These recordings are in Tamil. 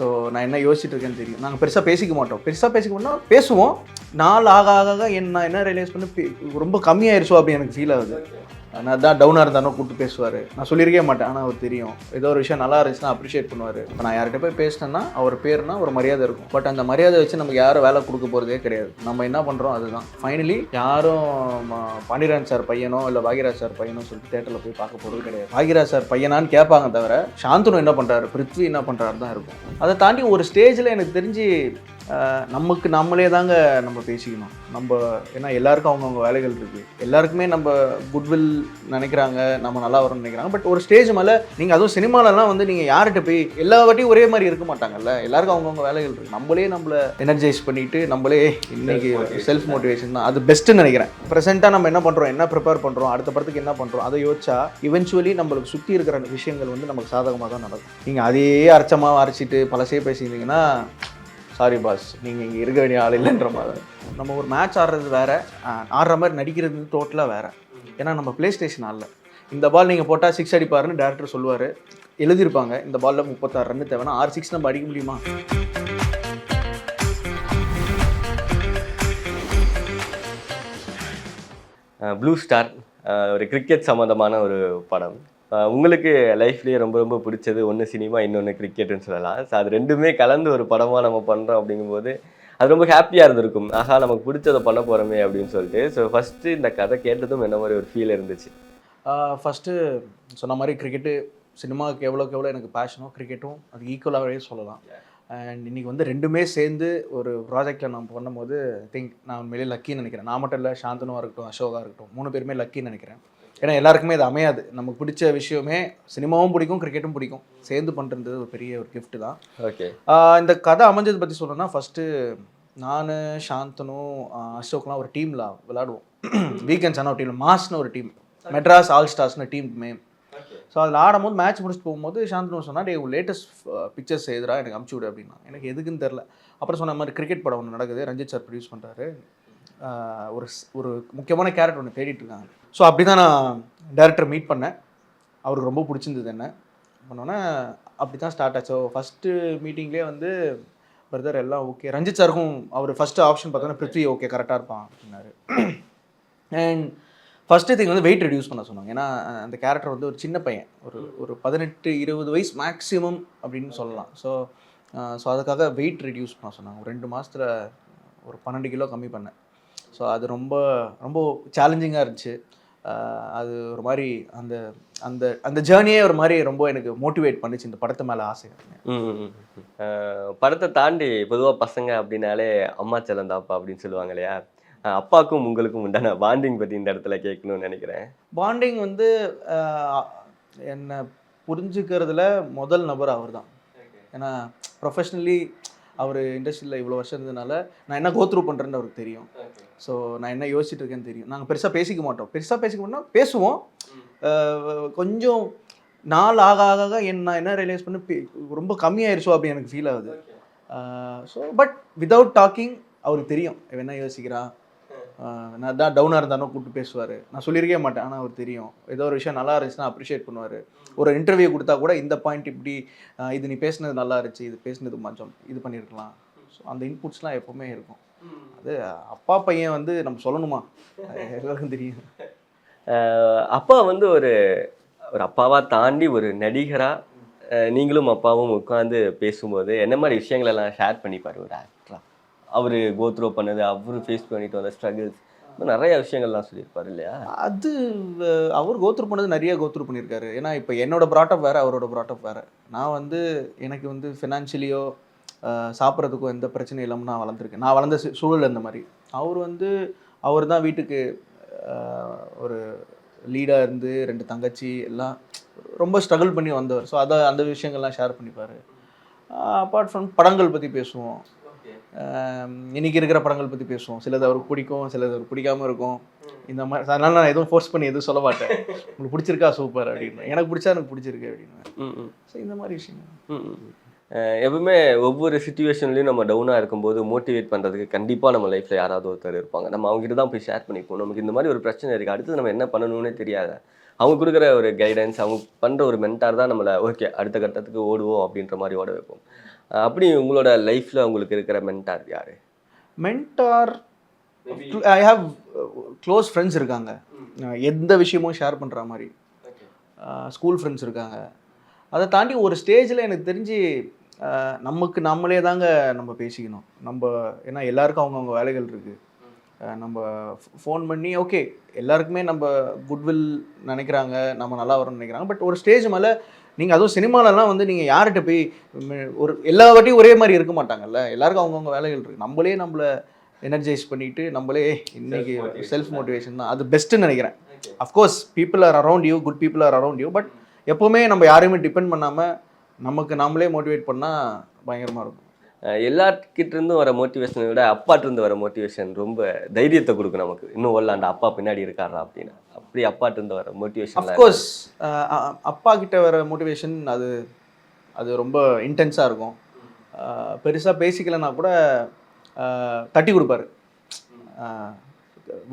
ஸோ நான் என்ன யோசிச்சுட்டு இருக்கேன்னு தெரியும். நாங்கள் பெருசாக பேசிக்க மாட்டோம். பெருசாக பேசிக்க மாட்டோம். பேசுவோம். நாள் ஆக ஆக ஆக என்ன நான் என்ன ரியலைஸ் பண்ணி ரொம்ப கம்மியாயிருச்சோ அப்படின்னு எனக்கு ஃபீல் ஆகுது. நான் தான் டவுனாக இருந்தாலும் கூப்பிட்டு பேசுவார். நான் சொல்லியிருக்கே மாட்டேன். ஆனால் அவர் தெரியும். ஏதோ ஒரு விஷயம் நல்லா இருந்துச்சுன்னா அப்ரிஷியேட் பண்ணுவார். இப்போ நான் யார்கிட்ட போய் பேசினேன்னா அவர் பேர்னா ஒரு மரியாதை இருக்கும். பட் அந்த மரியாதை வச்சு நமக்கு யாரும் வேலை கொடுக்க போகிறதே கிடையாது. நம்ம என்ன பண்ணுறோம் அதுதான். ஃபைனலி யாரும் பாண்டிராஜ் பாண்டியராஜ் சார் பையனோ இல்லை பாகிராஜ் சார் பையனோ சொல்லிட்டு தேட்டரில் போய் பார்க்க போகிறது கிடையாது. பாகிராஜ் சார் பையனான்னு கேட்பாங்க தவிர சாந்தனு என்ன பண்ணுறாரு பிருத்வி என்ன பண்ணுறாரு தான் இருக்கும். அதை தாண்டி ஒரு ஸ்டேஜில் எனக்கு தெரிஞ்சு நமக்கு நம்மளே தாங்க நம்ம பேசிக்கணும். நம்ம ஏன்னா எல்லாருக்கும் அவங்கவுங்க வேலைகள் இருக்குது எல்லாருக்குமே நம்ம குட்வில் நினைக்கிறாங்க நம்ம நல்லா வரும்னு நினைக்கிறாங்க. பட் ஒரு ஸ்டேஜ் மேலே நீங்கள் அதுவும் சினிமாலலாம் வந்து நீங்கள் யார்கிட்ட போய் எல்லா வாட்டியும் ஒரே மாதிரி இருக்க மாட்டாங்கல்ல? எல்லாருக்கும் அவங்கவுங்க வேலைகள் இருக்குது நம்மளே நம்மளை எனர்ஜைஸ் பண்ணிட்டு நம்மளே இன்னைக்கு செல்ஃப் மோட்டிவேஷன் தான். அது பெஸ்ட்டுன்னு நினைக்கிறேன். ப்ரெசென்ட்டாக நம்ம என்ன பண்ணுறோம் என்ன ப்ரிப்பேர் பண்ணுறோம் அடுத்த படத்துக்கு என்ன பண்ணுறோம் அதை யோசிச்சா இவென்ச்சுவலி நம்மளுக்கு சுற்றி இருக்கிற விஷயங்கள் வந்து நமக்கு சாதகமாக தான் நடக்கும். நீங்கள் அதையே அரைச்சமாக அரைச்சிட்டு பழசே பேசியிருந்தீங்கன்னா சாரி பாஸ் நீங்கள் இங்கே இருக்க வேண்டிய ஆள் இல்லைன்ற மாதிரி. நம்ம ஒரு மேட்ச் ஆடுறது வேற. ஆடுற மாதிரி நடிக்கிறது டோட்டலாக வேற. ஏன்னா நம்ம ப்ளே ஸ்டேஷன் ஆடல. இந்த பால் நீங்கள் போட்டால் சிக்ஸ் அடிப்பாருன்னு டேரக்டர் சொல்லுவார். எழுதியிருப்பாங்க. இந்த பாலில் முப்பத்தாறு ரன் தேவைன்னா ஆறு சிக்ஸ் நம்ம அடிக்க முடியுமா? ப்ளூ ஸ்டார் ஒரு கிரிக்கெட் சம்மந்தமான ஒரு படம். உங்களுக்கு லைஃப்லேயே ரொம்ப ரொம்ப பிடிச்சது ஒன்று சினிமா இன்னொன்று கிரிக்கெட்னு சொல்லலாம். ஸோ அது ரெண்டுமே கலந்து ஒரு படமாக நம்ம பண்ணுறோம் அப்படிங்கும்போது அது ரொம்ப ஹாப்பியாக இருந்திருக்கும். ஆஹா நமக்கு பிடிச்சதை பண்ண போகிறோமே அப்படின்னு சொல்லிட்டு. ஸோ ஃபஸ்ட்டு இந்த கதை கேட்டதும் என்ன மாதிரி ஒரு ஃபீல் இருந்துச்சு? ஃபஸ்ட்டு சொன்ன மாதிரி கிரிக்கெட்டு சினிமாவுக்கு எவ்வளோக்கு எவ்வளோ எனக்கு பேஷனோ கிரிக்கெட்டும் அது ஈக்குவலாகவே சொல்லலாம். அண்ட் இன்றைக்கி வந்து ரெண்டுமே சேர்ந்து ஒரு ப்ராஜெக்டில் நான் பண்ணும்போது திங்க் நான் உண்மையிலே லக்கின்னு நினைக்கிறேன். நான் மட்டும் இல்லை சாந்தனுவாக இருக்கட்டும் அசோகா இருக்கட்டும் மூணு பேருமே லக்கின்னு நினைக்கிறேன். ஏன்னா எல்லாருக்குமே இது அமையாது. நமக்கு பிடிச்ச விஷயமே சினிமாவும் பிடிக்கும் கிரிக்கெட்டும் பிடிக்கும். சேர்ந்து பண்ணுறது ஒரு பெரிய ஒரு gift தான். ஓகே. இந்த கதை அமைஞ்சது பற்றி சொல்லணும்னா ஃபஸ்ட்டு நான் சாந்தனும் ஆஹ் அசோக்லாம் ஒரு டீமில் விளாடுவோம் வீக்கெண்ட்ஸ் ஆனால் ஒரு டீம் மாஸ்னு ஒரு டீம் மெட்ராஸ் ஆல் ஸ்டார்ஸ்னு டீம் மேம் ஸோ அதில் ஆடும்போது மேட்ச் முடிச்சுட்டு போகும்போது சாந்தனு சொன்னா டே லேட்டஸ்ட் பிக்சர்ஸ் எதிராக எனக்கு அமுச்சு விடு அப்படின்னா. எனக்கு எதுக்குன்னு தெரில அப்புறம் சொன்ன மாதிரி கிரிக்கெட் படம் ஒன்று நடக்குது. ரஞ்சித் சார் ப்ரொடியூஸ் பண்ணுறாரு ஒரு ஒரு முக்கியமான கேரக்டர் ஒன்று தேடிட்டு இருக்காங்க. ஸோ அப்படி தான் நான் டேரக்டர் மீட் பண்ணேன். அவருக்கு ரொம்ப பிடிச்சிருந்தது என்ன? பண்ணோன்னே அப்படி தான் ஸ்டார்ட் ஆச்சு ஃபஸ்ட்டு மீட்டிங்லேயே வந்து பிரதர் எல்லாம் ஓகே ரஞ்சித் சாருக்கும் அவர் ஃபஸ்ட்டு ஆப்ஷன் பார்த்தோன்னா பிருத்வி ஓகே கரெக்டாக இருப்பான் அப்படின்னாரு. அண்ட் ஃபஸ்ட்டு திங் வந்து வெயிட் ரெடியூஸ் பண்ண சொன்னாங்க. ஏன்னா அந்த கேரக்டர் வந்து ஒரு சின்ன பையன். ஒரு ஒரு பதினெட்டு இருபது வயசு மேக்ஸிமம் அப்படின்னு சொல்லலாம். ஸோ ஸோ அதுக்காக வெயிட் ரெடியூஸ் பண்ண சொன்னாங்க. ஒரு ரெண்டு மாதத்தில் ஒரு பன்னெண்டு கிலோ கம்மி பண்ணேன். ஸோ அது ரொம்ப ரொம்ப சேலஞ்சிங்காக இருந்துச்சு. அது ஒரு மாதிரி அந்த அந்த அந்த ஜேர்னியே ஒரு மாதிரி ரொம்ப எனக்கு மோட்டிவேட் பண்ணுச்சு இந்த படத்து மேலே ஆசை. படத்தை தாண்டி பொதுவாக பசங்க அப்படின்னாலே அம்மா செல்லந்தாப்பா அப்படின்னு சொல்லுவாங்க இல்லையா? அஹ் அப்பாவுக்கும் உங்களுக்கும் உண்டான பாண்டிங் பற்றி இந்த இடத்துல கேட்கணும்னு நினைக்கிறேன். பாண்டிங் வந்து என்னை புரிஞ்சுக்கிறதுல முதல் நபர் அவர் தான் ஏன்னா ப்ரொஃபஷ்னலி அவர் இண்டஸ்ட்ரியில் இவ்வளோ வருஷம் இருந்ததுனால நான் என்ன கோத்ரூ பண்ணுறேன்னு அவருக்கு தெரியும். ஸோ நான் என்ன யோசிச்சுட்டு இருக்கேன்னு தெரியும். நாங்கள் பெருசாக பேசிக்க மாட்டோம். பெருசாக பேசிக்க மாட்டோம் பேசுவோம். கொஞ்சம் நாள் ஆக ஆக என்ன நான் என்ன ரியலைஸ் பண்ணி ரொம்ப கம்மியாயிருச்சோ அப்படி எனக்கு ஃபீல் ஆகுது. ஸோ பட் வித்தவுட் டாக்கிங் அவருக்கு தெரியும். என்ன யோசிக்கிறான் நான் தான் டவுனாக இருந்தாலும் கூப்பிட்டு பேசுவார். நான் சொல்லியிருக்கே மாட்டேன். ஆனால் அவர் தெரியும். ஏதோ ஒரு விஷயம் நல்லா இருந்துச்சுன்னா அப்ரிஷியேட் பண்ணுவார். ஒரு இன்டர்வியூ கொடுத்தா கூட இந்த பாயிண்ட் இப்படி இது நீ பேசுனது நல்லா இருந்துச்சு இது பேசினது கொஞ்சம் இது பண்ணியிருக்கலாம் ஸோ அந்த இன்புட்ஸ்லாம் எப்போவுமே இருக்கும். அது அப்பா பையன் வந்து நம்ம சொல்லணுமா? எல்லாருக்கும் தெரியும். அப்பா வந்து ஒரு ஒரு அப்பாவாக தாண்டி ஒரு நடிகராக நீங்களும் அப்பாவும் உட்காந்து பேசும்போது என்ன மாதிரி விஷயங்களெல்லாம் ஷேர் பண்ணிப்பார் ஒரு ஆக்டரா அவர் கோத்ரோ பண்ணது அவரு ஃபேஸ் பண்ணிட்டு வந்த ஸ்ட்ரகிள்ஸ் நிறைய விஷயங்கள்லாம் சொல்லியிருப்பாரு இல்லையா? அது அவர் கோத்ரூ பண்ணது நிறைய கோத்ரூ பண்ணியிருக்காரு. ஏன்னா இப்போ என்னோட ப்ராட்டப் வேறு அவரோட ப்ராட்டப் வேறு. நான் வந்து எனக்கு வந்து ஃபினான்ஷியலியோ சாப்பிட்றதுக்கோ எந்த பிரச்சனையும் இல்லாமல் நான் வளர்ந்துருக்கேன். நான் வளர்ந்த சூழல் அந்த மாதிரி. அவர் வந்து அவர் தான் வீட்டுக்கு ஒரு லீடாக இருந்து ரெண்டு தங்கச்சி எல்லாம் ரொம்ப ஸ்ட்ரகிள் பண்ணி வந்தவர். ஸோ அதை அந்த விஷயங்கள்லாம் ஷேர் பண்ணிப்பார். அப்பார்ட் ஃப்ரம் படங்கள் பற்றி பேசுவோம். ஆம், இன்னைக்கு இருக்கிற படங்கள் பற்றி பேசுவோம். சிலது அவருக்கு பிடிக்கும் சிலது அவருக்கு பிடிக்காம இருக்கும். இந்த மாதிரி அதனால நான் எதுவும் ஃபோர்ஸ் பண்ணி எதுவும் சொல்ல மாட்டேன். உங்களுக்கு பிடிச்சிருக்கா? சூப்பர் அப்படின்னு. எனக்கு பிடிச்சா எனக்கு பிடிச்சிருக்கு அப்படின்னு. ஸோ இந்த மாதிரி விஷயங்கள். ம், ம். அஹ் எப்பவுமே ஒவ்வொரு சுச்சுவேஷன்லையும் நம்ம டவுனாக இருக்கும்போது மோட்டிவேட் பண்ணுறதுக்கு கண்டிப்பாக நம்ம லைஃப்பில் யாராவது ஒருத்தர் இருப்பாங்க. நம்ம அவங்ககிட்ட தான் போய் ஷேர் பண்ணிப்போம். நமக்கு இந்த மாதிரி ஒரு பிரச்சனை இருக்குது அடுத்து நம்ம என்ன பண்ணணும்னே தெரியாது. அவங்க கொடுக்குற ஒரு கைடன்ஸ் அவங்க பண்ணுற ஒரு மென்டார் தான் நம்மளை ஓகே அடுத்த கட்டத்துக்கு ஓடுவோம் அப்படின்ற மாதிரி ஓட வைப்போம். அப்படி உங்களோட லைஃப்ல உங்களுக்கு இருக்கிற மென்டார் யாரு? Mentor I have close friends இருக்காங்க. அஹ் எந்த விஷயமும் ஷேர் பண்ணுற மாதிரி. ஸ்கூல் ஃப்ரெண்ட்ஸ் இருக்காங்க. அதை தாண்டி ஒரு ஸ்டேஜில் எனக்கு தெரிஞ்சு நமக்கு நம்மளே தாங்க நம்ம பேசிக்கணும். நம்ம ஏன்னா எல்லாருக்கும் அவங்கவுங்க வேலைகள் இருக்குது நம்ம ஃபோன் பண்ணி ஓகே எல்லாருக்குமே நம்ம குட்வில் நினைக்கிறாங்க நம்ம நல்லா வரணும்னு நினைக்கிறாங்க. பட் ஒரு ஸ்டேஜ் மேலே நீங்கள் அதுவும் சினிமாலலாம் வந்து நீங்கள் யார்கிட்ட போய் ஒரு எல்லா வாட்டியும் ஒரே மாதிரி இருக்க மாட்டாங்கல்ல? எல்லாருக்கும் அவங்கவுங்க வேலைகள் இருக்குது நம்மளே நம்மளை எனர்ஜைஸ் பண்ணிட்டு நம்மளே இன்னைக்கு செல்ஃப் மோட்டிவேஷன் தான். அது பெஸ்ட்டுன்னு நினைக்கிறேன். Of course people are around you good people are around you but எப்போவுமே நம்ம யாரையுமே டிபெண்ட் பண்ணாமல் நமக்கு நாமளே மோட்டிவேட் பண்ணால் பயங்கரமாக இருக்கும். அஹ் எல்லார்கிட்ட இருந்தும் வர மோட்டிவேஷனை விட அப்பாட்ட இருந்து வர மோட்டிவேஷன் ரொம்ப தைரியத்தை கொடுக்கும் நமக்கு. இன்னும் ஓடலாண்ட அப்பா பின்னாடி இருக்காரா அப்படின்னு. அப்படி அப்பாட்ட இருந்து வர மோட்டிவேஷன் அஃப்கோர்ஸ் அப்பா கிட்ட வர மோட்டிவேஷன் அது அது ரொம்ப இன்டென்ஸாக இருக்கும். பெருசாக பேசிக்கலைன்னா கூட தட்டி கொடுப்பாரு.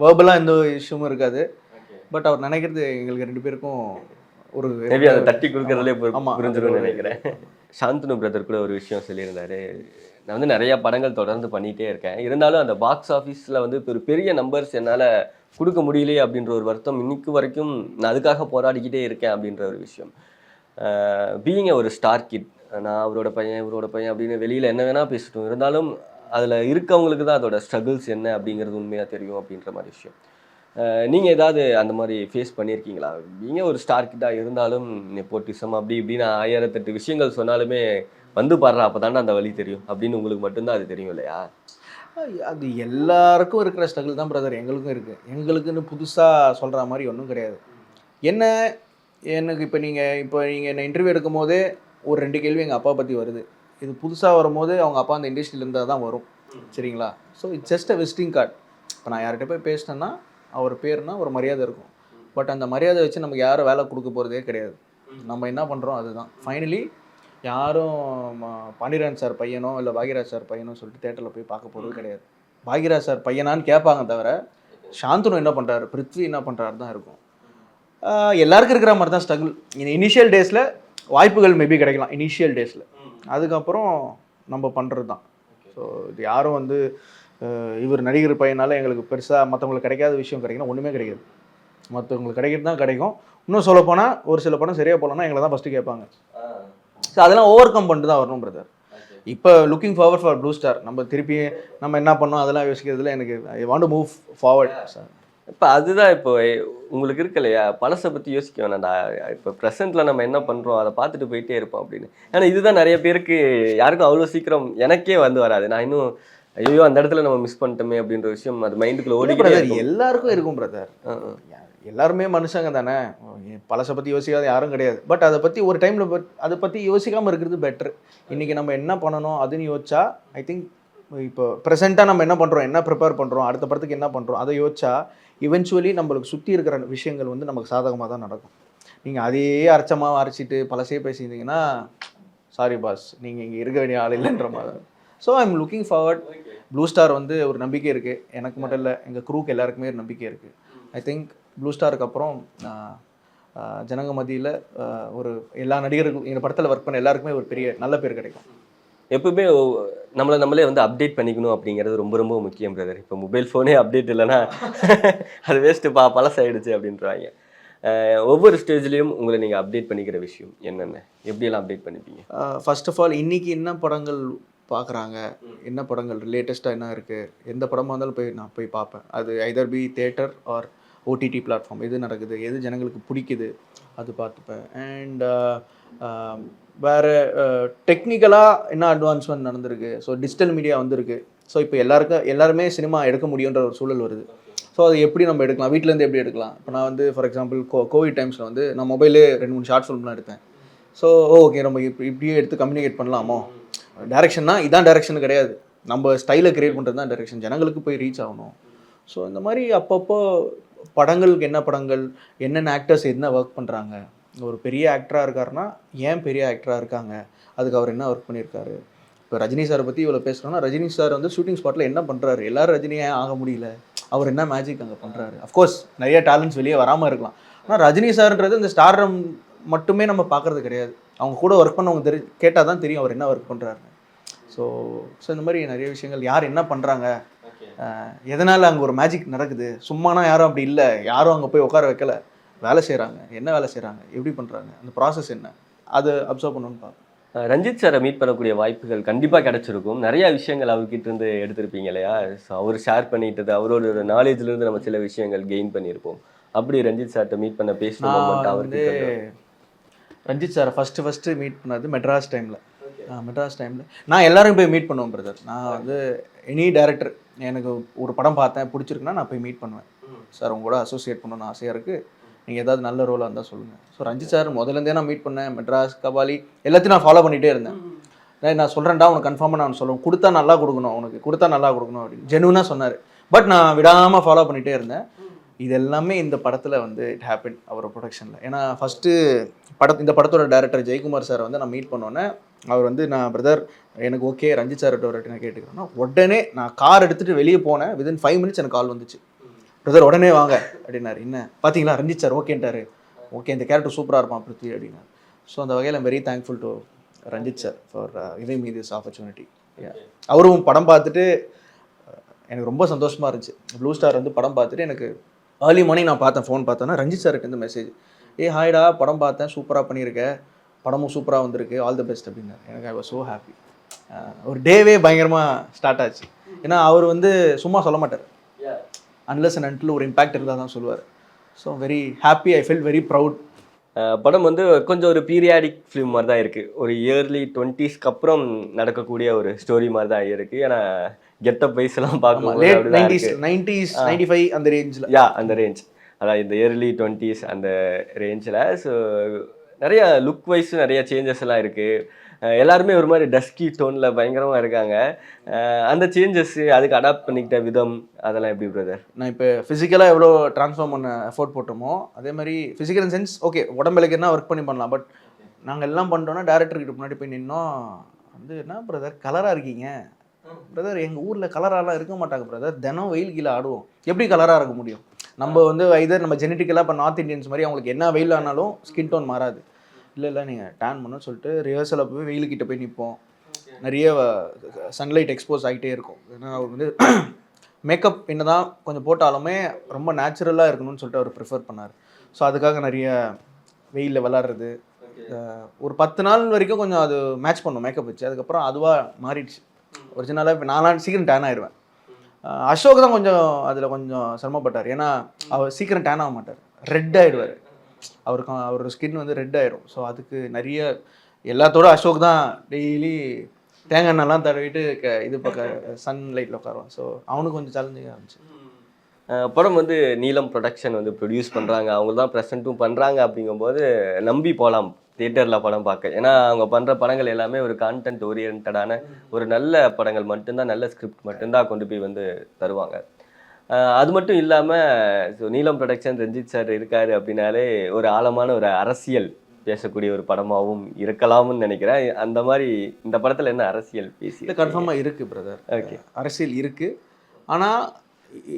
வேர்பலாக எந்த இஷ்யூவும் இருக்காது. பட் அவர் நினைக்கிறது எங்களுக்கு ரெண்டு பேருக்கும் ஒரு மேபி அதை தட்டி கொடுக்கறதுலே. புரிஞ்சிரும்னு நினைக்கிறேன். சாந்தனு பிரதர் கூட ஒரு விஷயம் சொல்லியிருந்தாரு. நான் வந்து நிறைய படங்கள் தொடர்ந்து பண்ணிட்டே இருக்கேன். இருந்தாலும் அந்த பாக்ஸ் ஆஃபீஸில் வந்து ஒரு பெரிய நம்பர்ஸ் என்னால் கொடுக்க முடியலையே அப்படின்ற ஒரு வருத்தம் இன்னைக்கு வரைக்கும் நான் அதுக்காக போராடிக்கிட்டே இருக்கேன் அப்படின்ற ஒரு விஷயம். பீயிங் ஒரு ஸ்டார் கிட் நான் அவரோட பையன் இவரோட பையன் அப்படின்னு வெளியில் என்ன வேணால் பேசட்டும். இருந்தாலும் அதில் இருக்கவங்களுக்கு தான் அதோட ஸ்ட்ரகிள்ஸ் என்ன அப்படிங்கிறது உண்மையாக தெரியும் அப்படின்ற மாதிரி விஷயம். நீங்கள் ஏதாவது அந்த மாதிரி ஃபேஸ் பண்ணியிருக்கீங்களா நீங்கள் ஒரு ஸ்டார் கிட்டாக இருந்தாலும் நெப்போட்டிசம் அப்படி இப்படின்னு ஆயிரத்தெட்டு விஷயங்கள் சொன்னாலுமே வந்து பாடுறா அப்போ அந்த வழி தெரியும். அப்படின்னு உங்களுக்கு மட்டும்தான் அது தெரியும் இல்லையா? அது எல்லாருக்கும் இருக்கிற ஸ்ட்ரகிள் தான் பிரதர் எங்களுக்கும் இருக்குது எங்களுக்குன்னு புதுசாக சொல்கிற மாதிரி ஒன்றும் கிடையாது. என்ன எனக்கு இப்போ நீங்கள் இப்போ நீங்கள் என்ன இன்டர்வியூ எடுக்கும் போதே ஒரு ரெண்டு கேள்வி எங்கள் அப்பா பற்றி வருது. இது புதுசாக வரும்போது அவங்க அப்பா அந்த இண்டஸ்ட்ரியில் இருந்தால் தான் வரும். சரிங்களா? So it's just a visiting card இப்போ நான் யார்கிட்ட போய் பேசினேன்னா அவர் பேர்னா ஒரு மரியாதை இருக்கும். பட் அந்த மரியாதை வச்சு நமக்கு யாரும் வேலை கொடுக்க போகிறதே கிடையாது. நம்ம என்ன பண்ணுறோம் அதுதான். ஃபைனலி யாரும் பாண்டியராஜன் சார் பையனோ இல்லை பாக்யராஜ் சார் பையனோ சொல்லிட்டு தேட்டரில் போய் பார்க்க போகிறது கிடையாது. பாக்யராஜ் சார் பையனான்னு கேட்பாங்க தவிர சாந்தனு என்ன பண்ணுறாரு பிருத்வி என்ன பண்ணுறாரு தான் இருக்கும். எல்லாருக்கும் இருக்கிற மாதிரி தான் ஸ்ட்ரகிள் இனிஷியல் டேஸில் வாய்ப்புகள் மேபி கிடைக்கலாம். இனிஷியல் டேஸில் அதுக்கப்புறம் நம்ம பண்ணுறது தான் ஸோ இது யாரும் வந்து இவர் நடிகர் பையனால எங்களுக்கு பெருசாக மற்றவங்களுக்கு கிடைக்காத விஷயம் கிடைக்கணும் ஒன்றுமே கிடைக்காது. மற்றவங்களுக்கு கிடைக்கிறது தான் கிடைக்கும். இன்னும் சொல்லப் போனா ஒரு சில படம் சரியாக போகலன்னா எங்களை தான் ஃபஸ்ட்டு கேட்பாங்க. ஸோ அதெல்லாம் ஓவர் கம் பண்ணிட்டு தான் வரணும் பிரதர் இப்போ looking forward for Blue Star நம்ம திருப்பி நம்ம என்ன பண்ணோம் அதெல்லாம் யோசிக்கிறதுல எனக்கு I want move forward sir இப்போ அதுதான் இப்போ உங்களுக்கு இருக்கு இல்லையா? பழசை பற்றி யோசிக்க வேணாம்டா இப்போ ப்ரெசென்ட்டில் நம்ம என்ன பண்ணுறோம் அதை பார்த்துட்டு போயிட்டே இருப்போம் அப்படின்னு. ஏன்னா இதுதான் நிறைய பேருக்கு யாருக்கும் அவ்வளோ சீக்கிரம் எனக்கே வந்து வராது. நான் இன்னும் ஐயோ அந்த இடத்துல நம்ம மிஸ் பண்ணிட்டோமே அப்படின்ற விஷயம் அது மைண்டுக்குள்ள ஓடிக்கிட்டே பிரதர் எல்லாருக்கும் இருக்கும் பிரதர். எல்லாருமே மனுஷங்க தானே. பழசை பற்றி யோசிக்காத யாரும் கிடையாது. பட் அதை பற்றி ஒரு டைமில் அதை பற்றி யோசிக்காமல் இருக்கிறது பெட்ரு இன்றைக்கி நம்ம என்ன பண்ணணும் அதுன்னு யோசிச்சா ஐ திங்க் இப்போ ப்ரெசென்ட்டாக நம்ம என்ன பண்ணுறோம் என்ன ப்ரிப்பேர் பண்ணுறோம் அடுத்த படத்துக்கு என்ன பண்ணுறோம் அதை யோசிச்சா இவென்ச்சுவலி நம்மளுக்கு சுற்றி இருக்கிற விஷயங்கள் வந்து நமக்கு சாதகமாக தான் நடக்கும். நீங்கள் அதையே அரைச்சமாக அரைச்சிட்டு பழசே பேசியிருந்தீங்கன்னா சாரி பாஸ் நீங்கள் இங்கே இருக்க வேண்டிய ஆள் இல்லைன்ற மாதிரி. So I am looking forward Blue Star வந்து ஒரு நம்பிக்கை இருக்குது எனக்கு மட்டும் இல்லை எங்கள் குரூக்கு எல்லாருக்குமே ஒரு நம்பிக்கை இருக்குது ஐ திங்க் ப்ளூ ஸ்டாருக்கு அப்புறம் ஜனங்க மத்தியில் ஒரு எல்லா நடிகர்களும் எங்கள் படத்தில் ஒர்க் பண்ண எல்லாருக்குமே ஒரு பெரிய நல்ல பேர் கிடைக்கும். எப்பவுமே நம்மளை நம்மளே வந்து அப்டேட் பண்ணிக்கணும் அப்படிங்கிறது ரொம்ப ரொம்ப முக்கியம் பிரதர் இப்போ மொபைல் ஃபோனே அப்டேட் இல்லைன்னா அது வேஸ்ட்டு பா பழசாயிடுச்சு அப்படின்றாங்க. ஒவ்வொரு ஸ்டேஜ்லேயும் உங்களை நீங்கள் அப்டேட் பண்ணிக்கிற விஷயம் என்னென்ன? எப்படியெல்லாம் அப்டேட் பண்ணிப்பீங்க? ஃபர்ஸ்ட் ஆஃப் ஆல் இன்னைக்கு என்ன படங்கள் பார்க்குறாங்க என்ன படங்கள்? லேட்டஸ்ட்டாக என்ன இருக்குது எந்த படமாக இருந்தாலும் போய் நான் போய் பார்ப்பேன். அது either be theatre or OTT platform எது நடக்குது? எது ஜனங்களுக்கு பிடிக்குது? அது பார்த்துப்பேன். அண்ட் வேறு டெக்னிக்கலாக என்ன அட்வான்ஸ்மெண்ட் நடந்திருக்கு? ஸோ டிஜிட்டல் மீடியா வந்திருக்கு. ஸோ இப்போ எல்லாருக்கும் எல்லாருமே சினிமா எடுக்க முடியுன்ற ஒரு சூழல் வருது. ஸோ அது எப்படி நம்ம எடுக்கலாம்? வீட்டிலேருந்து எப்படி எடுக்கலாம்? இப்போ நான் வந்து ஃபார் எக்ஸாம்பிள் கோ கோவிட் டைம்ஸில் வந்து நான் மொபைலே ரெண்டு மூணு ஷார்ட் ஃபிலிம்லாம் எடுத்தேன். ஸோ ஓகே நம்ம இப்படி இப்படியே எடுத்து கம்யூனிகேட் பண்ணலாமோ? டேரெக்ஷன்னா இதான் டேரெக்ஷன் கிடையாது. நம்ம ஸ்டைலை கிரியேட் பண்ணுறது தான் டேரெக்ஷன் ஜனங்களுக்கு போய் ரீச் ஆகணும். ஸோ இந்த மாதிரி அப்பப்போ படங்களுக்கு என்ன படங்கள் என்னென்ன ஆக்டர்ஸ் என்ன ஒர்க் பண்ணுறாங்க ஒரு பெரிய ஆக்டராக இருக்காருன்னா ஏன் பெரிய ஆக்டராக இருக்காங்க? அதுக்கு அவர் என்ன ஒர்க் பண்ணியிருக்காரு? இப்போ ரஜினி சாரை பற்றி இவ்வளோ பேசுகிறோன்னா ரஜினி சார் வந்து ஷூட்டிங் ஸ்பாட்டில் என்ன பண்ணுறாரு எல்லாரும் ரஜினி ஆக முடியல. அவர் என்ன மேஜிக் அங்கே பண்ணுறாரு அஃப்கோர்ஸ் நிறைய டேலண்ட்ஸ் வெளியே வராமல் இருக்கலாம். ஆனால் ரஜினி சார்ன்றது இந்த ஸ்டார் மட்டுமே நம்ம பார்க்கறது கிடையாது. அவங்க கூட ஒர்க் பண்ணவங்க தெரி கேட்டால் தான் தெரியும் அவர் என்ன ஒர்க் பண்ணுறாரு ஸோ ஸோ இந்த மாதிரி நிறைய விஷயங்கள் யார் என்ன பண்ணுறாங்க எதனால் அங்கே ஒரு மேஜிக் நடக்குது? சும்மானா யாரும் அப்படி இல்லை. யாரும் அங்கே போய் உட்கார வைக்கல. வேலை செய்கிறாங்க என்ன வேலை செய்கிறாங்க எப்படி பண்ணுறாங்க அந்த ப்ராசஸ் என்ன? அதை அப்சர்வ் பண்ணணும்னு ரஞ்சித் சாரை மீட் பண்ணக்கூடிய வாய்ப்புகள் கண்டிப்பாக கிடைச்சிருக்கும். நிறைய விஷயங்கள் அவர்கிட்ட இருந்து எடுத்திருப்பீங்க இல்லையா? ஸோ அவர் ஷேர் பண்ணிட்டது அவரோட இருந்து நம்ம சில விஷயங்கள் கெயின் பண்ணியிருப்போம். அப்படி ரஞ்சித் சார்கிட்ட மீட் பண்ண பேசணும் moment வந்து ரஞ்சித் சாரை ஃபஸ்ட்டு ஃபஸ்ட்டு மீட் பண்ணது மெட்ராஸ் டைமில் மெட்ராஸ் டைமில் நான் எல்லாரும் போய் மீட் பண்ணுவேன் பிரதர் நான் வந்து எனி டேரக்டர் எனக்கு ஒரு படம் பார்த்தேன் பிடிச்சிருக்குன்னா நான் போய் மீட் பண்ணுவேன். சார் உங்க கூட அசோசியேட் பண்ணணும்னு ஆசையாக இருக்குது நீங்கள் ஏதாவது நல்ல ரோலாக இருந்தால் சொல்லுங்கள் ஸோ ரஞ்சித் சார் முதலேருந்தே நான் மீட் பண்ணேன். மெட்ராஸ் கபாலி எல்லாத்தையும் நான் ஃபாலோ பண்ணிகிட்டே இருந்தேன். நான் சொல்கிறேன்டா உனக்கு கன்ஃபார்மாக நான் சொல்லுவேன். கொடுத்தா நல்லா கொடுக்கணும் உனக்கு கொடுத்தா நல்லா கொடுக்கணும் அப்படின்னு. ஜெனுவனாக சொன்னார். பட் நான் விடாமல் ஃபாலோ பண்ணிகிட்டே இருந்தேன். இது எல்லாமே இந்த படத்தில் வந்து இட் ஹேப்பன் அவர் ப்ரொடக்ஷனில் ஏன்னா ஃபஸ்ட்டு படத் இந்த படத்தோட டேரக்டர் ஜெயக்குமார் சார் வந்து நான் மீட் பண்ணோன்னே அவர் வந்து நான் பிரதர் எனக்கு ஓகே ரஞ்சித் சார் நான் கேட்டுக்கிறேன்னா உடனே நான் கார் எடுத்துகிட்டு வெளியே போனேன். விதின் ஃபைவ் மினிட்ஸ் எனக்கு கால் வந்துச்சு. பிரதர் உடனே வாங்க. அப்படின்னாரு. என்ன? பார்த்தீங்களா ரஞ்சித் சார் ஓகேன்ட்டாரு ஓகே இந்த கேரக்டர் சூப்பராக இருப்பான் பிருத்வி அப்படின்னாரு. ஸோ அந்த வகையில் very thankful to Ranjith sir for giving me this opportunity அவரும் படம் பார்த்துட்டு எனக்கு ரொம்ப சந்தோஷமாக இருந்துச்சு. ப்ளூ ஸ்டார் வந்து படம் பார்த்துட்டு எனக்கு ஏர்லி மார்னிங் நான் பார்த்தேன் ஃபோன் பார்த்தேன்னா ரஞ்சித் சார்கிட்ட மெசேஜ் ஏ ஹாய்டா படம் பார்த்தேன் சூப்பராக பண்ணியிருக்க. படமும் சூப்பராக வந்திருக்கு. ஆல் தி பெஸ்ட் அப்படின்னாரு. எனக்கு ஐ வாஸ் ஸோ ஹாப்பி ஒரு டேவே பயங்கரமாக ஸ்டார்ட் ஆச்சு. ஏன்னா அவர் வந்து சும்மா சொல்ல மாட்டார். அன்லஸ் அண்ட் அன்டில் ஒரு இம்பாக்ட் இருந்தால் தான் சொல்லுவார். So very happy I feel very proud படம் வந்து கொஞ்சம் ஒரு பீரியாடிக் ஃபிலிம் மாதிரி தான் இருக்குது ஒரு இயர்லி டுவெண்ட்டீஸ்க்கு அப்புறம் நடக்கக்கூடிய ஒரு ஸ்டோரி மாதிரி தான் இருக்குது ஏன்னா கெட்டப் வைஸ்லாம் பார்க்கும்போது நைன்டிஸ். நைன்டிஸ் நைன்டி ஃபைவ் அந்த ரேஞ்சில் யா அந்த ரேஞ்ச் அதான் இந்த இயர்லி டுவெண்ட்டீஸ் அந்த ரேஞ்சில் ஸோ நிறைய லுக் வைஸ் நிறைய சேஞ்சஸ் எல்லாம் இருக்குது எல்லாருமே ஒரு மாதிரி டஸ்கி டோனில் பயங்கரமாக இருக்காங்க. அந்த சேஞ்சஸ் அதுக்கு அடாப்ட் பண்ணிக்கிட்ட விதம் அதெல்லாம் எப்படி பிரதர் நான் இப்போ ஃபிசிக்கலாக எவ்வளோ ட்ரான்ஸ்ஃபார்ம் பண்ண எஃபோர்ட் போட்டோமோ அதே மாதிரி ஃபிசிக்கல் சென்ஸ் ஓகே உடம்புக்கு என்ன ஒர்க் பண்ணி பண்ணலாம். பட் நாங்கள் எல்லாம் பண்ணிட்டோன்னா டேரக்டர்கிட்ட முன்னாடி போய் நின்னோம். வந்து என்ன பிரதர் கலராக இருக்கீங்க. பிரதர் எங்கள் ஊரில் கலராலாம் இருக்க மாட்டாங்க பிரதர் தினம் வெயில் கீழே ஆடுவோம். எப்படி கலராக இருக்க முடியும்? நம்ம வந்து இதர் நம்ம ஜெனட்டிக்கலாக இப்போ நார்த் இந்தியன்ஸ் மாதிரி அவங்களுக்கு என்ன வெயில் ஆனாலும் ஸ்கின் டோன் மாறாது. இல்லை இல்லை நீங்கள் டேன் பண்ண சொல்லிட்டு ரிஹர்சலில் போய் வெயிலுக்கிட்ட போய் நிற்போம் நிறைய சன்லைட் எக்ஸ்போஸ் ஆகிட்டே இருக்கும். ஏன்னா அவர் வந்து மேக்கப் என்னதான் கொஞ்சம் போட்டாலுமே ரொம்ப நேச்சுரலாக இருக்கணும்னு சொல்லிட்டு அவர் ப்ரிஃபர் பண்ணார். ஸோ அதுக்காக நிறைய வெயிலில் விளாட்றது. ஒரு பத்து நாள் வரைக்கும் கொஞ்சம் அது மேட்ச் பண்ணும் மேக்கப் வச்சு. அதுக்கப்புறம் அதுவாக மாறிடுச்சு. ஒரிஜினலாக இப்போ நாலாம் சீக்கிரம் டேன் ஆயிடுவேன் அசோக் தான் கொஞ்சம் அதில் கொஞ்சம் சிரமப்பட்டார். ஏன்னா அவர் சீக்கிரம் டேன் ஆக மாட்டார். ரெட் ஆகிடுவார் அவருக்கு அவரோட ஸ்கின் வந்து ரெட் ஆயிடும் ஸோ அதுக்கு நிறைய எல்லாத்தோட அசோக் தான் டெய்லி தேங்காய் எண்ணெய்லாம் தடவிட்டு க- இது பக்க சன் லைட்டில் உட்காருவான். ஸோ அவனுக்கு கொஞ்சம் சேலஞ்சிங்காக இருந்துச்சு. படம் வந்து நீலம் ப்ரொடக்ஷன் வந்து ப்ரொடியூஸ் பண்ணுறாங்க அவங்க தான் ப்ரெசென்ட்டும் பண்ணுறாங்க அப்படிங்கும்போது நம்பி போகலாம் தியேட்டரில் படம் பார்க்க. ஏன்னா அவங்க பண்ணுற படங்கள் எல்லாமே ஒரு கான்டென்ட் ஓரியன்டான ஒரு நல்ல படங்கள் மட்டும்தான் நல்ல ஸ்கிரிப்ட் மட்டும்தான் கொண்டு போய் வந்து தருவாங்க. அது மட்டும் இல்லாமல் ஸோ நீலம் ப்ரொடக்ஷன் ரஞ்சித் சார் இருக்காரு அப்படின்னாலே ஒரு ஆழமான ஒரு அரசியல் பேசக்கூடிய ஒரு படமாகவும் இருக்கலாம்னு நினைக்கிறேன். அந்த மாதிரி இந்த படத்தில் என்ன அரசியல் பேசி கன்ஃபார்மாக இருக்குது பிரதர் ஓகே அரசியல் இருக்குது ஆனால்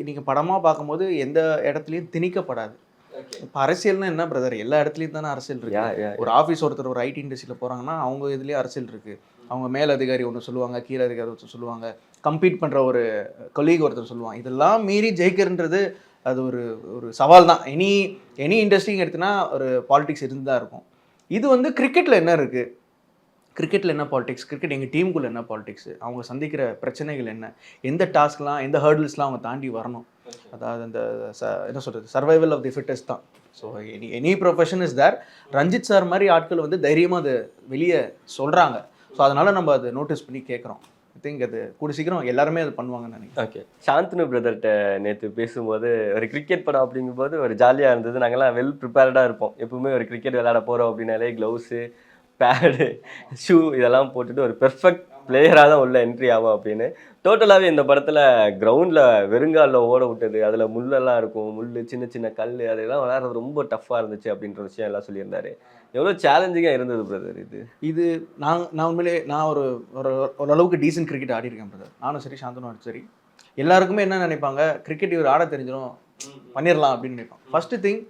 நீங்கள் படமாக பார்க்கும்போது எந்த இடத்துலையும் திணிக்கப்படாது. இப்போ அரசியல்னா என்ன பிரதர் எல்லா இடத்துலையும் தானே அரசியல் இருக்கு. ஒரு ஆஃபீஸ் ஒருத்தர் ஒரு ஐடி இண்டஸ்ட்ரியில் போகிறாங்கன்னா அவங்க இதுலேயே அரசியல் இருக்குது அவங்க மேல் அதிகாரி ஒன்று சொல்லுவாங்க கீழ அதிகாரி ஒருத்தர் சொல்லுவாங்க கம்பீட் பண்ணுற ஒரு கொலீக் ஒருத்தர் சொல்லுவாங்க இதெல்லாம் மீறி ஜெயிக்கிறன்றது அது ஒரு ஒரு சவால் தான். எனி எனி இண்டஸ்ட்ரிங்க எடுத்துனா ஒரு பாலிடிக்ஸ் இருந்து தான் இருக்கும். இது வந்து கிரிக்கெட்டில் என்ன இருக்குது கிரிக்கெட்டில் என்ன பாலிடிக்ஸ் கிரிக்கெட் எங்கள் டீமுக்குள்ள என்ன பாலிடிக்ஸ் அவங்க சந்திக்கிற பிரச்சனைகள் என்ன? எந்த டாஸ்க்லாம் எந்த ஹேர்டில்ஸ்லாம் அவங்க தாண்டி வரணும்? அதாவது அந்த ச என்ன சொல்கிறது சர்வைவல் ஆஃப் தி ஃபிட்டஸ்ட் தான். So any any profession is there Ranjith sir மாதிரி ஆட்கள் வந்து தைரியமாக அதை வெளியே சொல்கிறாங்க ஸோ அதனால் நம்ம அதை நோட்டீஸ் பண்ணி கேட்குறோம் ஐ திங்க் அது கூட சீக்கிரம் எல்லாருமே அது பண்ணுவாங்கன்னு நினைக்கிறேன். ஓகே சாந்தனு பிரதர்கிட்ட நேற்று பேசும்போது ஒரு கிரிக்கெட் படம் அப்படிங்கும்போது ஒரு ஜாலியாக இருந்தது. நாங்கள்லாம் வெல் ப்ரிப்பேர்டாக இருப்போம். எப்பவுமே ஒரு கிரிக்கெட் விளையாட போகிறோம் அப்படின்னாலே க்ளவுஸு பேடு ஷூ இதெல்லாம் போட்டுட்டு ஒரு பெர்ஃபெக்ட் பிளேயராக தான் உள்ள என்ட்ரி ஆகும் அப்படின்னு. டோட்டலாகவே இந்த படத்தில் கிரவுண்டில் வெறுங்காலில் ஓட விட்டது. அதில் முள்ளெல்லாம் இருக்கும். முள் சின்ன சின்ன கல் அதெல்லாம் விளையாடுறது ரொம்ப டஃப்பாக இருந்துச்சு அப்படின்ற விஷயம் எல்லாம் சொல்லியிருந்தாரு. எவ்வளோ சேலஞ்சிங்காக இருந்தது பிரதர் இது? இது நான் நான் உண்மையிலே நான் ஒரு ஒரு ஓரளவுக்கு டீசென்ட் கிரிக்கெட் ஆடி இருக்கேன் பிரதர் நானும் சரி சாந்தனும் சரி. எல்லாருக்குமே என்ன நினைப்பாங்க? கிரிக்கெட் இவர் ஆட தெரிஞ்சிடும். பண்ணிடலாம் அப்படின்னு நினைப்பாங்க ஃபஸ்ட்டு திங்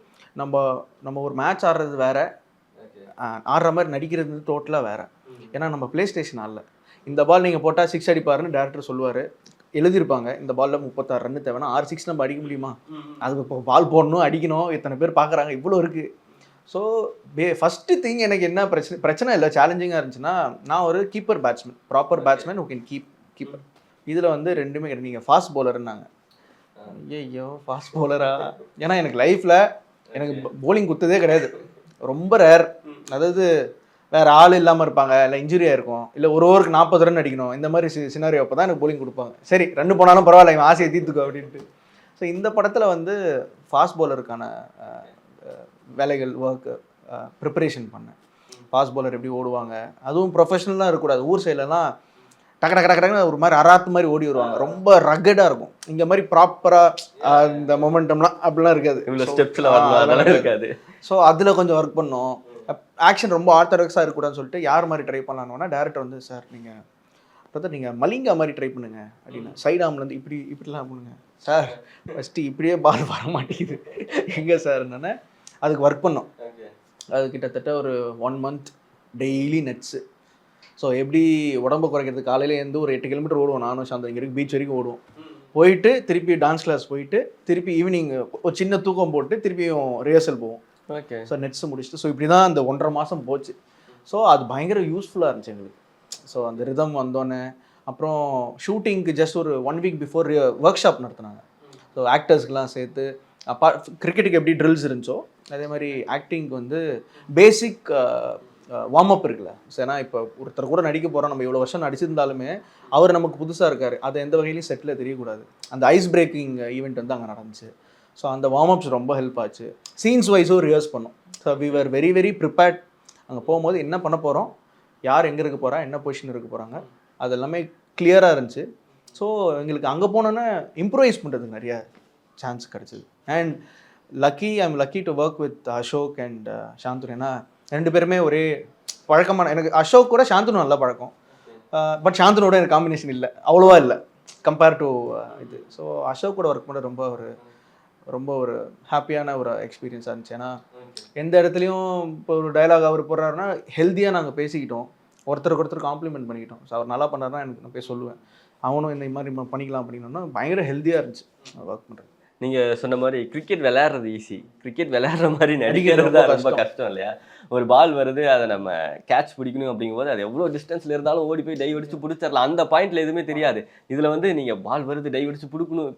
நம்ம நம்ம ஒரு மேட்ச் ஆடுறது வேற. ஆடுற மாதிரி நடிக்கிறது டோட்டலாக வேறு. ஏன்னா நம்ம ப்ளே ஸ்டேஷன் ஆடல. இந்த பால் நீங்கள் போட்டால் சிக்ஸ் அடிப்பாருன்னு டேரக்டர் சொல்லுவார். எழுதியிருப்பாங்க. இந்த பாலில் முப்பத்தாறு ரன் தேவைன்னா ஆறு சிக்ஸ் நம்ம அடிக்க முடியுமா? அதுக்கு இப்போ பால் போடணும் அடிக்கணும் இத்தனை பேர் பார்க்குறாங்க இவ்வளோ இருக்குது ஸோ பே ஃபஸ்ட்டு திங் எனக்கு என்ன பிரச்சனை பிரச்சனை இல்லை சேலஞ்சிங்காக இருந்துச்சுன்னா நான் ஒரு keeper batsman proper batsman oh can keep keeper இதில் வந்து ரெண்டுமே கிடையாது. நீங்கள் ஃபாஸ்ட் பவுலர்னாங்க ஐயோ ஃபாஸ்ட் பவுலரா ஏன்னா எனக்கு லைஃப்பில் எனக்கு போலிங் குத்ததே கிடையாது. ரொம்ப ரேர் அதாவது வேற ஆள் இல்லாமல் இருப்பாங்க இல்லை இன்ஜுரியாக இருக்கும் இல்லை ஒரு ஓவருக்கு நாற்பது ரன் அடிக்கணும் இந்த மாதிரி சி சினாரியோ அப்போ தான் எனக்கு போலிங் கொடுப்பாங்க. சரி ரன் போனாலும் பரவாயில்ல இவன் ஆசையை தீர்த்துக்கோ அப்படின்ட்டு. ஸோ இந்த படத்தில் வந்து ஃபாஸ்ட் பவுலருக்கான வேலைகள் ஒர்க்கு ப்ரிப்பரேஷன் பண்ணேன். ஃபாஸ்ட் பவுலர் எப்படி ஓடுவாங்க அதுவும் ப்ரொஃபஷனலாக இருக்கக்கூடாது. ஊர் சைட்லலாம் டக்கு டக்கு டக்கு டக்குன்னு ஒரு மாதிரி அராத்து மாதிரி ஓடி வருவாங்க. ரொம்ப ரகடாக இருக்கும். இந்த மாதிரி ப்ராப்பராக இந்த மொமெண்டம்லாம் அப்படிலாம் இருக்காது. இவ்வளோ ஸ்டெப்ஸில் இருக்காது. ஸோ அதில் கொஞ்சம் ஒர்க் பண்ணோம். ஆக்ஷன் ரொம்ப ஆர்த்தடாக்ஸாக இருக்கக்கூடாதுன்னு சொல்லிட்டு யார் மாதிரி ட்ரை பண்ணலான்னா டேரக்டர் வந்து சார் நீங்கள் பிரதர் நீங்கள் மலிங்கா மாதிரி ட்ரை பண்ணுங்க. அப்படின்னு. சைட் ஆம்லேருந்து இப்படி இப்படிலாம் பண்ணுங்க. சார் ஃபஸ்ட்டு இப்படியே பால் வர மாட்டேங்குது. எங்கே சார் என்னென்ன அதுக்கு ஒர்க் பண்ணோம். அது கிட்டத்தட்ட ஒரு one month daily nets so எப்படி உடம்பு குறைக்கிறது? காலையில இருந்து ஒரு எட்டு கிலோமீட்டர் ஓடுவோம். நானும் சாந்தம் இங்கே பீச் வரைக்கும் ஓடுவோம். போயிட்டு திருப்பி டான்ஸ் கிளாஸ் போயிட்டு திருப்பி ஈவினிங் ஒரு சின்ன தூக்கம் போட்டு திருப்பியும் ரிஹர்சல் போவோம். ஓகே ஸோ நெட்ஸ் முடிச்சுட்டு ஸோ இப்படி தான் அந்த ஒன்றரை மாதம் போச்சு. ஸோ அது பயங்கர யூஸ்ஃபுல்லாக இருந்துச்சு எங்களுக்கு. ஸோ அந்த ரிதம் வந்தோன்னே அப்புறம் ஷூட்டிங்க்கு ஜஸ்ட் ஒரு one week before workshop நடத்துனாங்க. ஸோ ஆக்டர்ஸ்க்கெலாம் சேர்த்து அப்பா கிரிக்கெட்டுக்கு எப்படி ட்ரில்ஸ் இருந்துச்சோ அதே மாதிரி ஆக்டிங்க்கு வந்து பேசிக் வார்ம் அப் இருக்குல்ல. ஸோ ஏன்னா இப்போ ஒருத்தர் கூட நடிக்க போகிறோம் நம்ம இவ்வளோ வருஷம் நடிச்சிருந்தாலுமே அவர் நமக்கு புதுசாக இருக்கார். அதை எந்த வகையிலையும் செட்டில் தெரியக்கூடாது. அந்த ஐஸ் பிரேக்கிங் ஈவெண்ட் வந்து அங்கே நடந்துச்சு. ஸோ அந்த வார்ம் அப்ஸ் ரொம்ப ஹெல்ப் ஆச்சு. சீன்ஸ் வைஸும் ரிஹர்ஸ் பண்ணோம். So we were very very prepared அங்கே போகும்போது என்ன பண்ண போகிறோம் யார் எங்கே இருக்க போகிறா என்ன பொசிஷன் இருக்க போகிறாங்க அது எல்லாமே கிளியராக இருந்துச்சு. ஸோ எங்களுக்கு அங்கே போனோன்னே இம்ப்ரூவைஸ் பண்ணுறதுக்கு நிறைய சான்ஸ் கிடச்சிது. And lucky I'm lucky to work with Ashok and Shanthanu ஏன்னா ரெண்டு பேருமே ஒரே பழக்கமான எனக்கு அசோக் கூட சாந்தனு நல்ல பழக்கம். Uh, பட் சாந்தனோட எனக்கு காம்பினேஷன் இல்லை. அவ்வளோவா இல்லை. கம்பேர் டு uh, இது. ஸோ அசோக் கூட ஒர்க் பண்ண ரொம்ப ஒரு ரொம்ப ஒரு ஹாப்பியான ஒரு எக்ஸ்பீரியன்ஸாக இருந்துச்சு. ஏன்னா எந்த இடத்துலையும் இப்போ ஒரு டயலாக் அவர் போடுறாருன்னா ஹெல்த்தியாக நாங்கள் பேசிக்கிட்டோம். ஒருத்தருக்கு ஒருத்தர் காம்ப்ளிமெண்ட் பண்ணிக்கிட்டோம். ஸோ அவர் நல்லா பண்ணாருன்னா எனக்கு நான் போய் சொல்லுவேன். அவனும் இந்த மாதிரி பண்ணிக்கலாம் அப்படின்னா பயங்கர ஹெல்த்தியாக இருந்துச்சு. ஒர்க் பண்ணுறது நீங்கள் சொன்ன மாதிரி கிரிக்கெட் விளையாடுறது ஈஸி கிரிக்கெட் விளையாடுற மாதிரி நடிக்கிறது தான் ரொம்ப கஷ்டம். இல்லையா? ஒரு பால் வருது அதை நம்ம கேட்ச் பிடிக்கணும் அப்படிங்கும்போது அது எவ்வளோ டிஸ்டன்ஸ்ல இருந்தாலும் ஓடி போய் டை அடிச்சு பிடிச்சிடலாம். அந்த பாயிண்ட்ல எதுவுமே தெரியாது. இதில் வந்து நீங்கள் பால் வருது டை அடிச்சு பிடிக்கணும்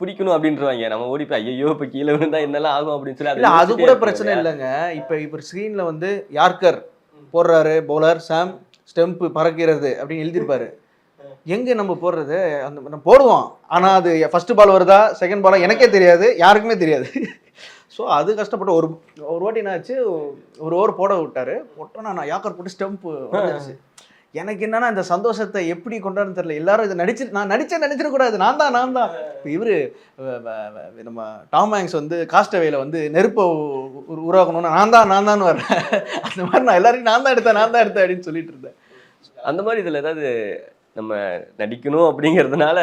பிடிக்கணும் அப்படின்றவாங்க. நம்ம ஓடி போய் ஐயோ இப்போ கீழே விழுந்தா என்னெல்லாம் ஆகும் அப்படின்னு சொல்லி அதை கூட பிரச்சனை? இல்லைங்க. இப்போ இப்போ ஸ்க்ரீனில் வந்து யார்கர் போடுறாரு பவுலர் சாம் ஸ்டெம்ப் பறக்கிறது அப்படின்னு எழுதியிருப்பாரு. எங்கே நம்ம போடுறது? அந்த நம்ம போடுவோம். ஆனால் அது ஃபர்ஸ்ட் பால் வருதா? செகண்ட் பாலா எனக்கே தெரியாது. யாருக்குமே தெரியாது. ஸோ அது கஷ்டப்பட்டு ஒரு ஒரு வாட்டி என்னாச்சு ஒரு ஓவர் போட விட்டாரு. போட்டோன்னா நான் யாக்கர் போட்டு ஸ்டெம்ப் வந்துருச்சு எனக்கு என்னன்னா இந்த சந்தோஷத்தை எப்படி கொண்டாடுன்னு தெரியல. எல்லாரும் இதை நடிச்சு நான் நடிச்சேன் நினைச்சிடக்கூடாது நான் தான் நான் தான். இப்போ இவரு வ- நம்ம டாம் ஹேங்ஸ் வந்து காஸ்டவேல வந்து நெருப்பை உருவாக்கணும்னு நான் தான் நான் தான் வரேன் அந்த மாதிரி நான் எல்லாரையும் நான் தான் எடுத்தேன் நான் தான் எடுத்தேன் அப்படின்னு சொல்லிட்டு இருந்தேன். அந்த மாதிரி இதில் ஏதாவது நம்ம நடிக்கணும் அப்படிங்கிறதுனால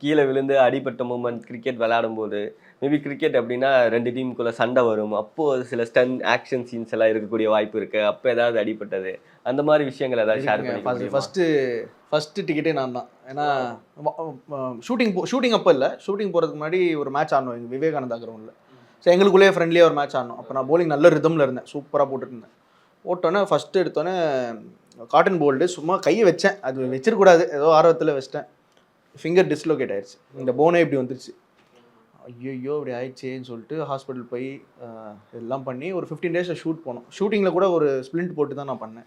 கீழே விழுந்து அடிபட்ட மூமெண்ட் கிரிக்கெட் விளையாடும் போது மேபி கிரிக்கெட் அப்படின்னா ரெண்டு டீமுக்குள்ள சண்டை வரும். அப்போ சில ஸ்டன் ஆக்ஷன் சீன்ஸ் எல்லாம் இருக்கக்கூடிய வாய்ப்பு இருக்கு. அப்போ ஏதாவது அடிபட்டது. அந்த மாதிரி விஷயங்கள் ஏதாவது ஷேர் பண்ணி ஃபஸ்ட்டு ஃபஸ்ட்டு டிக்கெட்டே நான் தான் ஏன்னா ஷூட்டிங் போ ஷூட்டிங் அப்போ இல்லை. ஷூட்டிங் போகிறதுக்கு முன்னாடி ஒரு மேட்ச் ஆடணும் எங்கள் விவேகானந்தா கிரவுண்டில் ஸோ எங்களுக்குள்ளேயே ஃப்ரெண்ட்லியாக ஒரு மேட்ச் ஆடணும். அப்போ நான் bowling நல்ல ரிதமில் இருந்தேன். சூப்பராக போட்டுட்டு இருந்தேன். போட்டோன்னே ஃபஸ்ட்டு எடுத்தோன்னே காட்டன் போல்டு சும்மா கையை வச்சேன். அது வச்சிருக்கூடாது. ஏதோ ஆர்வத்தில் வச்சிட்டேன். ஃபிங்கர் டிஸ்லோகேட் ஆயிடுச்சு இந்த போனே இப்படி வந்துருச்சு. ஐயோ இப்படி ஆயிடுச்சேன்னு சொல்லிட்டு ஹாஸ்பிட்டல் போய் அஹ், எல்லாம் பண்ணி ஒரு ஃபிஃப்டீன் டேஸில் ஷூட் போனோம். ஷூட்டிங்கில் கூட ஒரு ஸ்ப்ளிண்ட் போட்டு தான் நான் பண்ணேன்.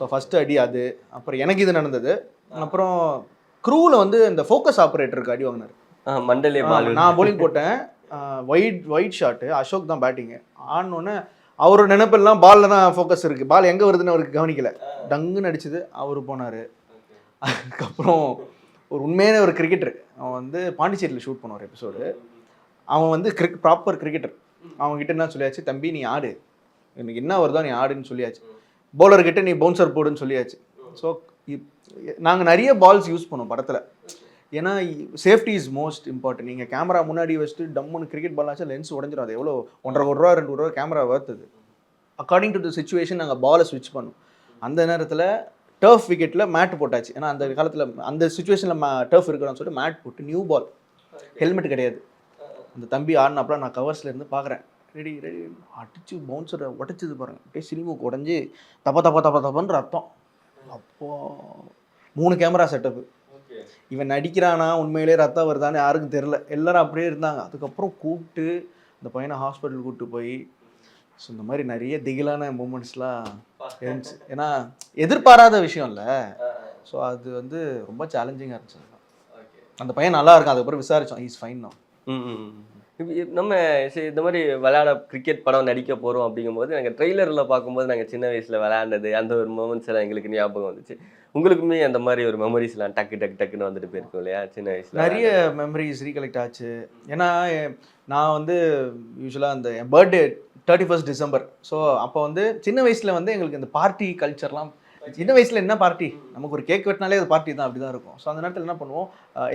ஸோ ஃபஸ்ட்டு அடி அது அப்புறம் எனக்கு இது நடந்தது. அப்புறம் க்ரூவில் வந்து இந்த ஃபோக்கஸ் ஆப்ரேட்டருக்கு அடி வாங்கினார் மண்டலே நான் bowling போட்டேன். ஒயிட் ஒயிட் ஷாட்டு அசோக் தான் பேட்டிங்கு ஆனோடனே அவரோட நினைப்பெல்லாம் பாலில் தான் ஃபோக்கஸ் இருக்குது பால் எங்கே வருதுன்னு அவருக்கு கவனிக்கல. டங்குன்னு அடிச்சது அவர் போனார். அதுக்கப்புறம் ஒரு உண்மையான ஒரு கிரிக்கெட்டர் அவன் வந்து பாண்டிச்சேரியில் ஷூட் பண்ணுவார் எபிசோடு அவன் வந்து கிரிக் ப்ராப்பர் கிரிக்கெட்டர் அவங்ககிட்ட என்ன சொல்லியாச்சு? தம்பி நீ ஆடு. எனக்கு என்ன வருதோ நீ ஆடுன்னு சொல்லியாச்சு. பவுலர் கிட்ட நீ பவுன்சர் போடுன்னு சொல்லியாச்சு. ஸோ நாங்கள் நிறைய பால்ஸ் யூஸ் பண்ணோம் படத்தில். ஏன்னா சேஃப்டி இஸ் மோஸ்ட் இம்பார்ட்டன்ட் நீங்கள் கேமரா முன்னாடி வச்சுட்டு டம்முன்னு கிரிக்கெட் பால் ஆச்சு லென்ஸ் உடஞ்சிடும் அது எவ்வளோ? ஒன்றரை ஒரு ரூபா ரெண்டு ரூபா கேமரா வர்த்தது அக்கார்டிங் டு த சுச்சுவேஷன் நாங்கள் பாலை ஸ்விட்ச் பண்ணோம். அந்த நேரத்தில் டர்ஃப் விக்கெட்டில் மேட் போட்டாச்சு. ஏன்னா அந்த காலத்தில் அந்த சுச்சுவேஷனில் டர்ஃப் இருக்கணும்னு சொல்லிட்டு மேட் போட்டு நியூ பால் ஹெல்மெட் கிடையாது. அந்த தம்பி ஆடினாப்புல நான் கவர்ஸில் இருந்து பார்க்குறேன் ரெடி ரெடி. அடிச்சு பவுன்சரை உடச்சிது பாருங்க. அப்படியே சிலிமுக்கு உடஞ்சி தப்ப தப்ப தப்ப தப்பன்னு ரத்தம். அப்போ. மூணு கேமரா செட்டப்பு இவன் நடிக்கிறானா? உண்மையிலே ரத்தம் வருதான்னு யாருக்கும் தெரில எல்லாரும் அப்படியே இருந்தாங்க. அதுக்கப்புறம் கூப்பிட்டு இந்த பையனை ஹாஸ்பிட்டல் கூப்பிட்டு போய் ஸோ இந்த மாதிரி நிறைய திகிலான மூமெண்ட்ஸ்லாம் இருந்துச்சு. ஏன்னா எதிர்பாராத விஷயம் இல்லை ஸோ அது வந்து ரொம்ப சேலஞ்சிங்காக இருந்துச்சு. அந்த பையன் நல்லா இருக்கான். அதுக்கப்புறம் விசாரிச்சோம். இஸ் ஃபைன் தான் நம்ம இந்த மாதிரி விளையாட கிரிக்கெட் படம் நடிக்க போகிறோம் அப்படிங்கும்போது நாங்கள் ட்ரெய்லரில் பார்க்கும்போது நாங்கள் சின்ன வயசில் விளையாண்டது அந்த ஒரு மூமெண்ட்ஸ் எல்லாம் எங்களுக்கு ஞாபகம் வந்துச்சு. உங்களுக்குமே அந்த மாதிரி ஒரு மெமரிஸ்லாம் டக்கு டக்கு டக்குன்னு வந்துட்டு போயிருக்கும் இல்லையா சின்ன வயசில் நிறைய மெமரிஸ் ரீகலெக்ட் ஆச்சு. ஏன்னா நான் வந்து யூஸ்வலாக அந்த என் birthday thirty first December so அப்போ வந்து சின்ன வயசில் வந்து எங்களுக்கு இந்த பார்ட்டி கல்ச்சர்லாம் சின்ன வயசில் என்ன பார்ட்டி நமக்கு ஒரு கேக் வெட்டினாலே அது பார்ட்டி தான் அப்படி தான் இருக்கும். ஸோ அந்த நேரத்தில் என்ன பண்ணுவோம்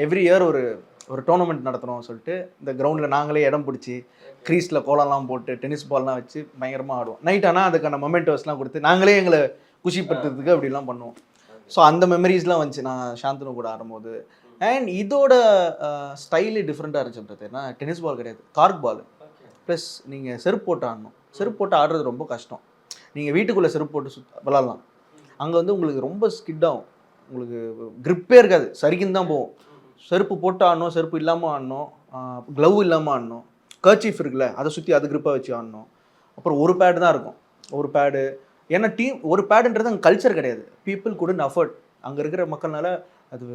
எவ்ரி இயர் ஒரு ஒரு டோர்னமெண்ட் நடத்துகிறோம் சொல்லிட்டு இந்த கிரவுண்டில் நாங்களே இடம் பிடிச்சி க்ரீஸில் கோலம்லாம் போட்டு டென்னிஸ் பால்லாம் வச்சு பயங்கரமாக ஆடுவோம். நைட் ஆனால் அதுக்கான மொமெண்டோஸ்லாம் கொடுத்து நாங்களே எங்களை குஷிப்படுத்துறதுக்கு அப்படிலாம் பண்ணுவோம். ஸோ அந்த மெமரிஸ்லாம் வந்துச்சு. நான் சாந்தனு கூட ஆடும்போது. அண்ட் இதோட ஸ்டைலே டிஃப்ரெண்ட்டாக இருந்துச்சு பிரதர் டென்னிஸ் பால் கிடையாது. கார்க் பால் ப்ளஸ் நீங்கள் செருப்பு போட்டு ஆடணும். செருப்பு போட்டு ஆடுறது ரொம்ப கஷ்டம். நீங்கள் வீட்டுக்குள்ளே செருப்பு போட்டு சுத் விளாட்லாம். அங்கே வந்து உங்களுக்கு ரொம்ப ஸ்கிட் ஆகும். உங்களுக்கு க்ரிப்பே இருக்காது. சரிக்குன்னு தான் போகும். செருப்பு போட்டு ஆடணும் செருப்பு இல்லாமல் ஆடணும் க்ளவ் இல்லாமல் ஆடணும் கர்ச்சீஃப் இருக்குல்ல அதை சுற்றி அது கிரிப்பாக வச்சு ஆடணும். அப்புறம் ஒரு பேடு தான் இருக்கும். ஒரு பேடு ஏன்னா டீம் ஒரு பேடுன்றது அங்கே கல்ச்சர் கிடையாது. பீப்புள் கூட அஃபோர்ட் அங்கே இருக்கிற மக்கள்னால அது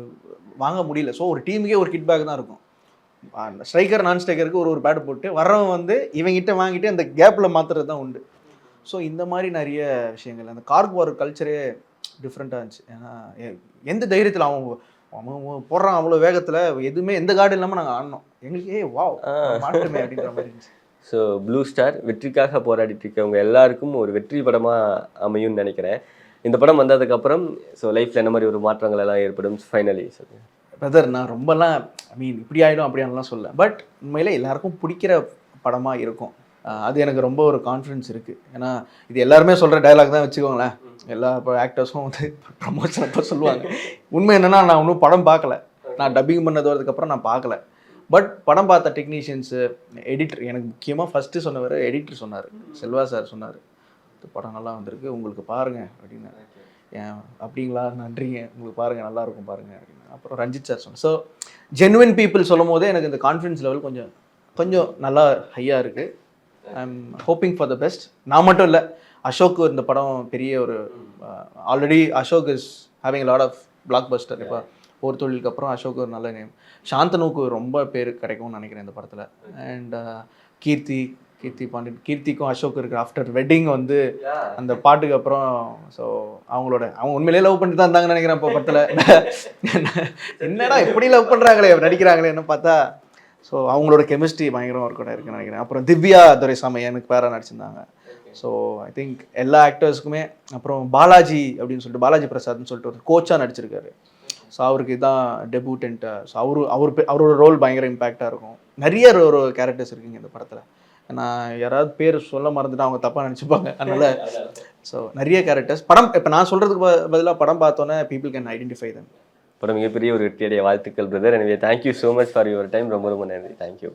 வாங்க முடியல. ஸோ ஒரு டீமுக்கே ஒரு கிட் பேக் தான் இருக்கும். ஸ்ட்ரைக்கர் நான் ஸ்ட்ரைக்கருக்கு ஒரு ஒரு பேட் போட்டு வர்றவன் வந்து இவங்கிட்ட வாங்கிட்டு அந்த கேப்பில் மாற்றுறது தான் உண்டு. ஸோ இந்த மாதிரி நிறைய விஷயங்கள். அந்த கார்க் வார் கல்ச்சரே டிஃப்ரெண்ட்டாக இருந்துச்சு. ஏன்னா எந்த தைரியத்தில் அவங்க போடுறான் அவ்வளோ வேகத்தில் எதுவுமே எந்த கார்டு இல்லாமல் நாங்கள் ஆடினோம் எங்களுக்கு ஏ வா மாட்டுமே அப்படின்ற மாதிரி இருந்துச்சு. ஸோ ப்ளூ ஸ்டார் வெற்றிக்காக போராடிட்டு இருக்கவங்க எல்லாருக்கும் ஒரு வெற்றி படமாக அமையும்னு நினைக்கிறேன். இந்த படம் வந்ததுக்கப்புறம் ஸோ லைஃப்பில் என்ன மாதிரி ஒரு மாற்றங்கள் எல்லாம் ஏற்படும்? ஃபைனலி சொல்லுங்கள் பிரதர் நான் ரொம்பலாம் ஐ மீன் இப்படி ஆகிடும் அப்படின்லாம் சொல்ல பட் உண்மையிலே எல்லாருக்கும் பிடிக்கிற படமாக இருக்கும். அது எனக்கு ரொம்ப ஒரு கான்ஃபிடன்ஸ் இருக்குது ஏன்னா இது எல்லாருமே சொல்கிற டயலாக் தான் வச்சுக்கோங்களேன். எல்லா இப்போ ஆக்டர்ஸும் வந்து ப்ரமோஷன் அப்போ சொல்லுவாங்க. உண்மை என்னென்னா நான் இன்னும் படம் பார்க்கல. நான் டப்பிங் பண்ணது வரதுக்கப்புறம் நான் பார்க்கல. பட் படம் பார்த்த டெக்னீஷியன்ஸு எடிட்டர் எனக்கு முக்கியமாக ஃபஸ்ட்டு சொன்னவர் எடிட்டர் சொன்னார். செல்வா சார் சொன்னார். இந்த படம் நல்லா வந்திருக்கு உங்களுக்கு பாருங்கள் அப்படின்னு. ஏன் அப்படிங்களா? நன்றிங்க. உங்களுக்கு பாருங்கள் நல்லாயிருக்கும் பாருங்கள் பாருங்க அப்படின்னு. அப்புறம் ரஞ்சித் சார் சொன்னேன் ஸோ ஜென்வின் பீப்புள் சொல்லும் போதே எனக்கு இந்த கான்ஃபிடன்ஸ் லெவல் கொஞ்சம் கொஞ்சம் நல்லா ஹையாக இருக்குது I am hoping for the best நான் மட்டும் இல்லை அசோக் இந்த படம் பெரிய ஒரு already Ashok is having lot of blockbuster இப்போ ஒரு தொழிலுக்கு அப்புறம் அசோக் ஒரு நல்ல நேம் சாந்தனுக்கு ரொம்ப பேர் கிடைக்கும்னு நினைக்கிறேன் இந்த படத்தில். அண்ட் கீர்த்தி கீர்த்தி பாண்டியன் கீர்த்திக்கும் அசோக் இருக்கு ஆஃப்டர் வெட்டிங் வந்து அந்த பாட்டுக்கு அப்புறம் ஸோ அவங்களோட அவங்க உண்மையிலேயே லவ் பண்ணிட்டு தான் இருந்தாங்கன்னு நினைக்கிறேன் இப்போ படத்தில். என்னடா எப்படி லவ் பண்ணுறாங்களே நடிக்கிறாங்களேன்னு பார்த்தா ஸோ அவங்களோட கெமிஸ்ட்ரி பயங்கரம் ஒர்க் அவுட் இருக்குன்னு நினைக்கிறேன். அப்புறம் திவ்யா துரைசாமி எனக்கு பேராக நடிச்சிருந்தாங்க. ஸோ ஐ திங்க் எல்லா ஆக்டர்ஸ்க்குமே அப்புறம் பாலாஜி அப்படின்னு சொல்லிட்டு பாலாஜி பிரசாத்னு சொல்லிட்டு ஒரு கோச்சாக நடிச்சிருக்காரு. ஸோ அவருக்கு இதான் டெபூட்டன்ட் ஸோ அவரு அவர் அவரோட ரோல் பயங்கர இம்பேக்டாக இருக்கும். நிறைய ஒரு- ஒரு கேரக்டர்ஸ் இருக்குங்க இந்த படத்தில். நான் யாராவது பேர் சொல்ல மறந்துட்டு அவங்க தப்பாக நினச்சிப்பாங்க. அதனால ஸோ நிறைய கேரக்டர்ஸ் படம் இப்போ நான் சொல்கிறதுக்கு பதிலாக படம் பார்த்தோன்னே பீப்புள் கேன் ஐடென்டிஃபை தன் படம் மிகப்பெரிய ஒரு வெற்றியடைய வாழ்த்துக்கள் பிரதர் எனவே thank you so much for your time ரொம்ப ரொம்ப நன்றி. தேங்க்யூ